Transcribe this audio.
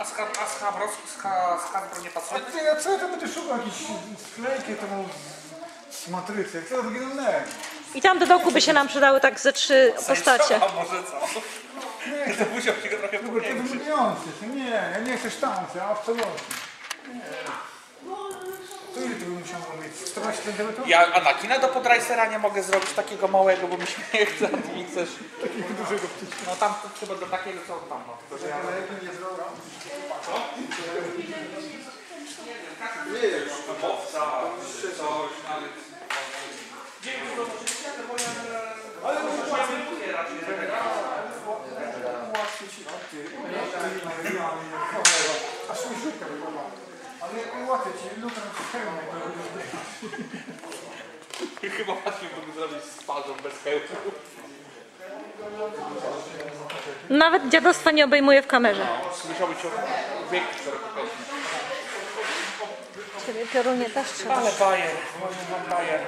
A z, a z, Hasbro nie A pasuje? ty, a co ja tam będę szukał jakieś sklejki tam z matrycy? Co to oryginalnego? I tam do dołku by się nam przydały tak ze trzy postacie. A może co? Nie, To musiał się go trochę powiększyć. Nie, ja nie chcę sztancy, absolutnie. Nie. To ile to by musiał mieć? 14 cm? Ja Anakina do podrajsera nie mogę zrobić takiego małego, bo mi się nie chce, a ty mi chcesz. Takiego dużego wciśnięcia. No tam to chyba do takiego co on tam ma. Tylko, że ja... Ale jak nie zrobił? Mowca, czy coś, nawet... Ale no nie lubię raczej A służyka chyba. Ale ułatwię ci, lutam w hełmie. Chyba łatwiej mógł zrobić z twarzą bez hełmu. Nawet dziadostwa nie obejmuje w kamerze. Musiał być o wieku czterokrotny. Ciebie piorunie też trzeba. Ale bajer, może wam bajer.